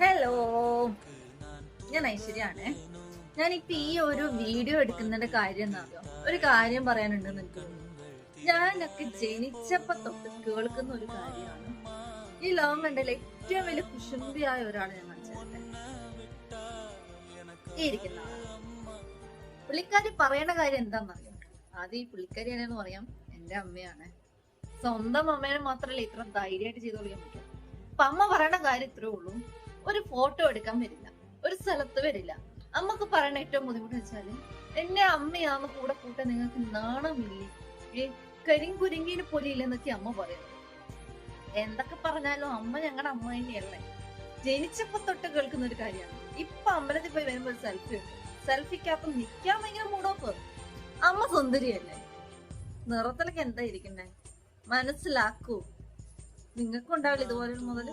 Hello ഞാൻ ഐശ്വര്യാണ്. ഞാനിപ്പോ ഈ ഒരു വീഡിയോ എടുക്കുന്നതിന്റെ കാര്യം എന്നാണോ ഒരു കാര്യം പറയാനുണ്ടെന്ന് എനിക്ക് ഞാനൊക്കെ ജനിച്ചപ്പോ തൊട്ട് കേൾക്കുന്ന ഒരു കാര്യമാണ്. ഈ ലോകം കണ്ടതിൽ ഏറ്റവും വലിയ കുശുംബിയായ ഒരാൾ ഞാൻ മനസ്സിലാക്കുന്നത് പുള്ളിക്കാരി പറയണ കാര്യം എന്താണെന്നറിയാം ആദ്യം ഈ പുള്ളിക്കാരി ആണെന്ന് പറയാം. എന്റെ അമ്മയാണ്. സ്വന്തം അമ്മേനെ മാത്രമല്ല ഇത്ര ധൈര്യമായിട്ട് ചെയ്തു പറ്റും. അപ്പൊ അമ്മ പറയണ കാര്യം ഇത്രേ ഉള്ളൂ. ഒരു ഫോട്ടോ എടുക്കാൻ വരില്ല. ഒരു സ്ഥലത്ത് വരില്ല. അമ്മയ്ക്ക് പറയണ ഏറ്റവും ബുദ്ധിമുട്ട് വെച്ചാൽ എന്നെ അമ്മയാന്ന് കൂടെ കൂട്ട നിങ്ങൾക്ക് നാണമില്ലേ? ഏ കരിങ്കുരുങ്ങിന് പൊലിയില്ലെന്നൊക്കെ അമ്മ പറയുന്നത് എന്തൊക്കെ പറഞ്ഞാലും അമ്മ ഞങ്ങളുടെ അമ്മ തന്നെയല്ലേ? ജനിച്ചപ്പോ തൊട്ട് കേൾക്കുന്ന ഒരു കാര്യമാണ്. ഇപ്പൊ അമ്പലത്തിൽ പോയി വരുമ്പോ ഒരു സെൽഫി ഉണ്ട്. സെൽഫിക്കകത്ത് നിക്കാൻ ഭയങ്കര മൂടോപ്പ് അമ്മ സുന്ദരിയല്ലേ? നിറത്തിലൊക്കെ എന്താ ഇരിക്കുന്നേ? മനസ്സിലാക്കൂ. നിങ്ങൾക്കുണ്ടാവില്ല ഇതുപോലെ മുതൽ?